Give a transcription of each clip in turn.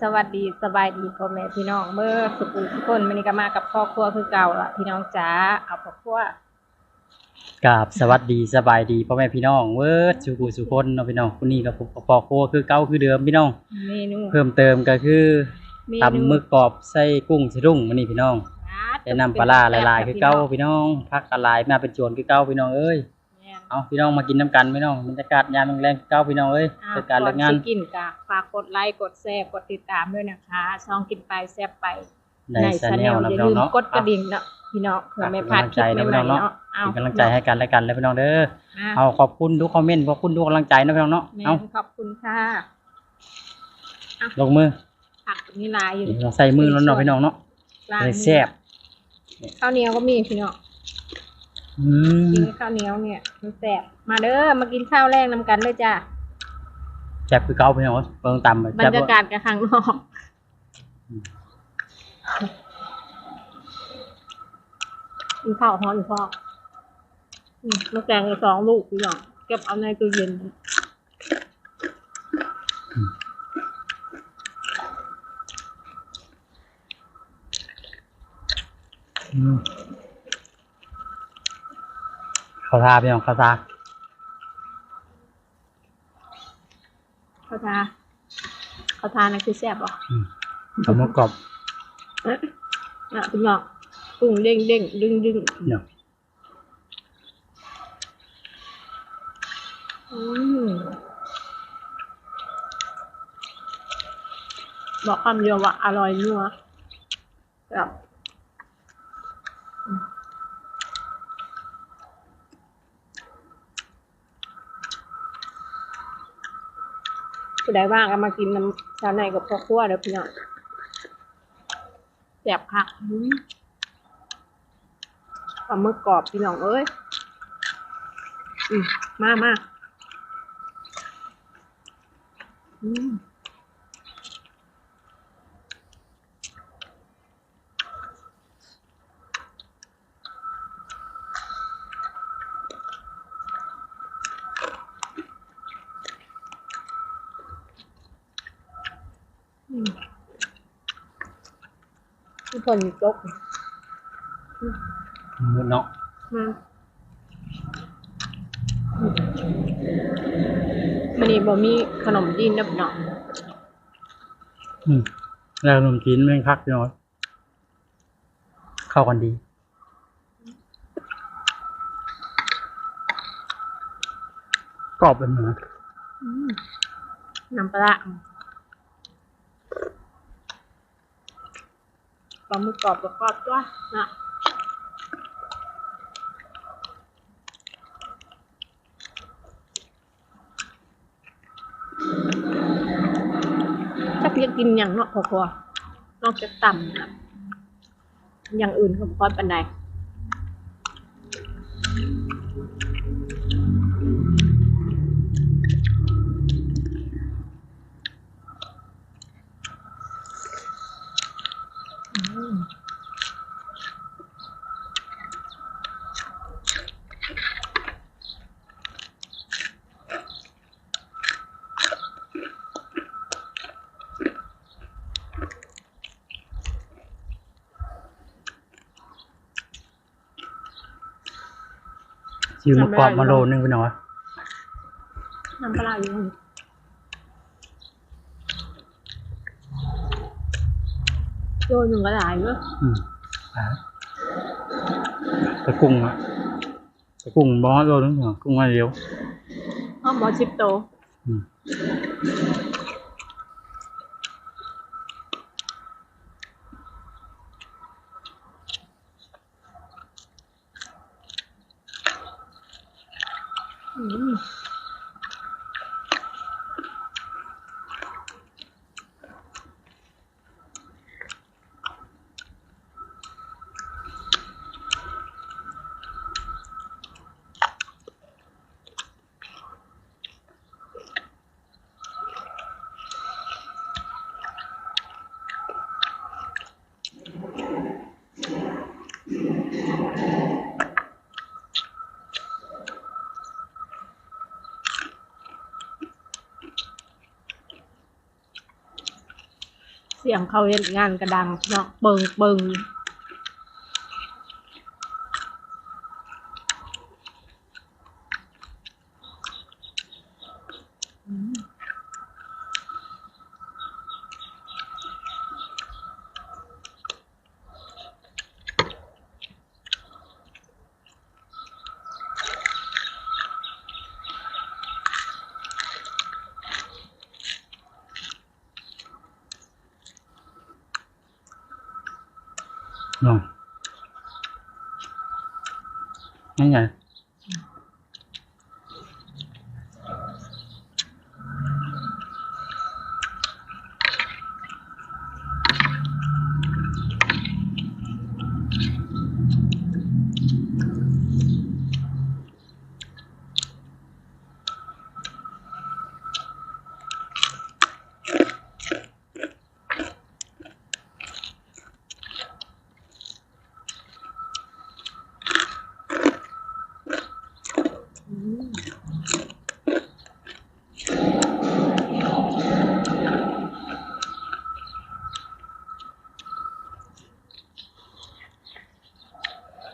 สวัสดีสบายดีพ่อแม่พี่น้องเมื่อสุขุทุกคนมันนี้ก็มากับครอบครัวคือเก่าละพี่น้องจ๋าเอาครอบครัวกับสวัสดีสบายดีพ่อแม่พี่น้องเวิร์ดสุขุสุคนเนาะพี่น้องคนนี้กับผมกับปอกโครัวคือเก่าคือเดิมพี่น้องเมนูเพิ่มเติมก็คือเมตำหมึกกรอบใส่กุ้งสะดุ้งมื้อนี้พี่น้องแต่น้ำปลาร้าหลายๆ คือเก่าพี่น้องผักกะหลายมาเป็นโจรคือเก่าพี่น้องเอ้ยแม่น เอาพี่น้องมากินน้ำกันพี่น้องบรรยากาศยามแรงๆคือเก่าพี่น้องเอ้ยอะเกิดการเลิกงานก่อสิกินกะฝากกดไลค์กดแชร์กดติดตามด้วยนะคะช่องกินไปแซ่บไปในชาแนลอนะย่าพี่น้อลืงมเนาะกดกระดิ่งเนาะพี่น้องเผื่อไม่พลาดคลิปเป็นใหกำลังใจนะพี่น้องเนาะม่ๆเนาะเอาเป็นกำลังใจให้กันและกันเลยพี่น้องเด้อมาเอาขอบคุณทุกคอมเมนต์ขอบคุณทุกกำลังใจนะพี่น้องเนาะแม่เอาขอบคุณค่ะลงมือผักนี่ลายอยู่นี่เราใส่มือแล้วเนาะพี่น้องเนาะล้างเลยแซ่บข้าวเหนียวก็มีพี่น้อง อืมกินข้าวเหนียวเนี่ยมันแสบมาเด้อมากินข้าวแรกนำกันเลยจ้าแซ่บคือเก่าพี่น้องเบิ่งตำบรแซ่บรยากาศกับข้างนอกกินข้าวฮ้อนอยู่พ่ออืมมะแกงกับสองลูกพี่น้องเก็บเอาในตู้เย็นอืมเขาทาพี่น้องเขาทาข้าวทาข้าวทานั่นคือแซ่บเหรอเขามากรอบเอ๊ะน่ะพี่น้องกุ้งเด้งเด้งดึงดึงเนาะอืมบอกคำเดียวว่าอร่อยนัวแบบ ผู้ใดว่างก็มากินน้ำชาในกับพ่อครัวเด้อพี่น้องแสบคักอืมปลาหมึกกรอบพี่น้องเอ้ยอืมมามาอืม อืม ทุกคนจกมือเนาะมามันนี่บ่มีขนมจีนเด้อพี่น้องอืมแล้วขนมจีนแม่งคักพี่น้องเข้ากันดีกรอบเป็นเหมือนอืมน้ำปลาร้า ปลาหมึกกรอบกับกรอบจ้ะนะถ้าเพียงกินอย่างเนาะพอๆนอกจากต่ำนะอย่างอื่นก็บ่ค่อปันใด ชื่อมากรอบมาโลนึงพี่น้องน้ำปลาร้าอยู่นี่โลหนึ่งก็หลายเนอะอืมอ่าตะกุ้งอะตะกุ้งบอสโลนึงเหรอกุ้งมาเดียวห้อมบอชิปโต อืม เสียงเขาเห็นงานกระดังเนาะเบิงเบิง น้อง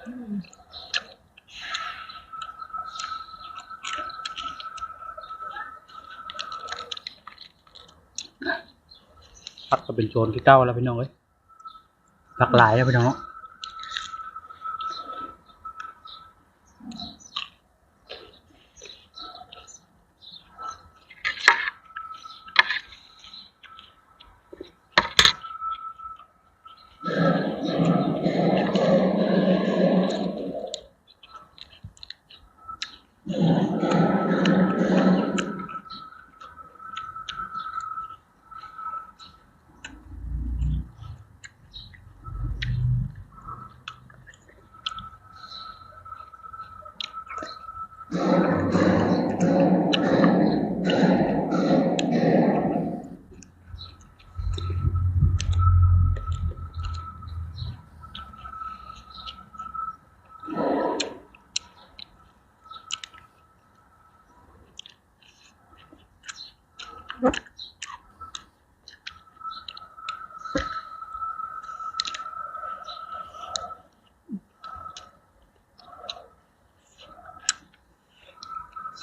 พักก็เป็นโจรที่เก้าแล้วพี่น้องเอ้ยหลากหลายแล้วพี่น้องเนาะ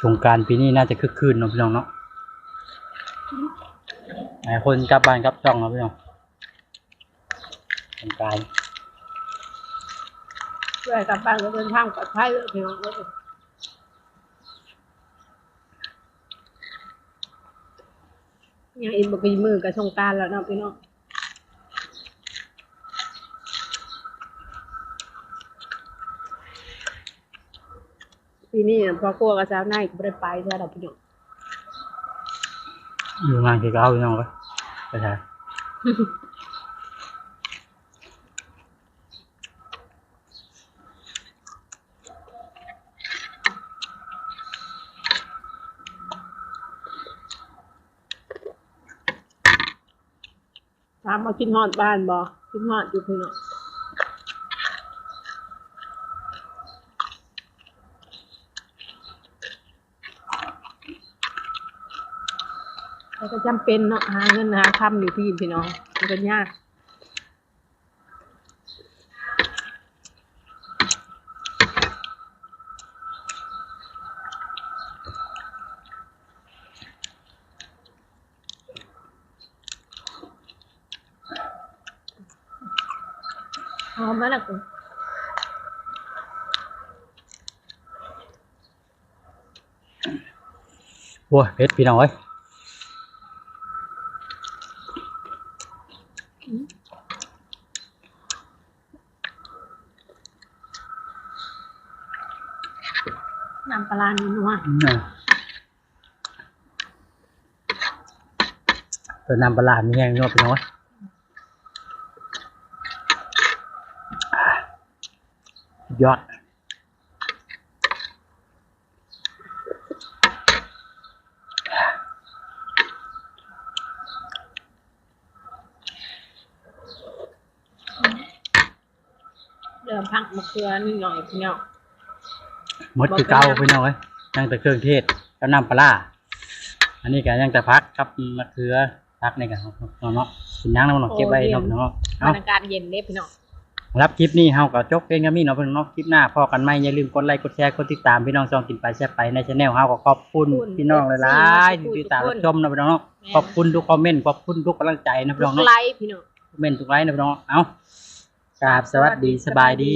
สงการปีนี้น่าจะคึกคืนเนาะพี่น้องเนาะหลายคนกลับบ้านกลับช่องเนาะพี่น้องสงการเพื่อกลับบ้านก็เดินทางปลอดภัยเลยพี่น้องเอ้ย ยังอินบกีมือกับชงการแล้วเนาะพี่น้องปีนี้พอครัวกับสาวนาก็ไม่ได้ไปใช่ไหมพี่น้องอยู่งานที่เก้าพี่น้องก็ไปใช่ามมากินหอดบ้านบ่กินหอดอยู่พี่น้องแต่ก็จำเป็นเนาะหาเงินหาคำอยู่พี่พี่น้องมันก็ยาก หอมมากเลยโอ้ยเพชรพี่น้องเอ้ยน้ำปลาร้านัวอืมตัวน้ำปลาร้ามีแห้งเนาะพี่น้องเอ้ยอ่าสุด ยอด เดี๋ยวพักมะเขือนิดหน่อยพี่น้องหมดคือเก่าพี่น้องเอ้ยยังแต่เครื่องเทศกับน้ำปลาร้าอันนี้ก็ยังแต่พักกับมะเขือพักในกันเนาะเนาะกินน้ำน้ำเนาะเก็บไว้เนาะเนาะบรเอารยากาศเย็นเด้พี่น้อง รับคลิปนี้เฮาก็จบเพียงแค่นี้เนาะพี่น้องเนาะคลิปหน้าพอกันใหม่อย่าลืมกดไลค์กดแชร์กดติดตามพี่น้องช่องกินไปแซ่บไปในช anel เฮาก็ขอบคุณพี่น้องหลายๆที่ติดตามรับชมนะพี่น้องเนาะขอบคุณทุกคอมเมนต์ขอบคุณทุกกำลังใจนะพี่ลูน้องกเนาะไลค์พี่น้อง คอมเมนต์ทุกไลค์นะพี่น้อง เอากราบสวัสดีสบายดี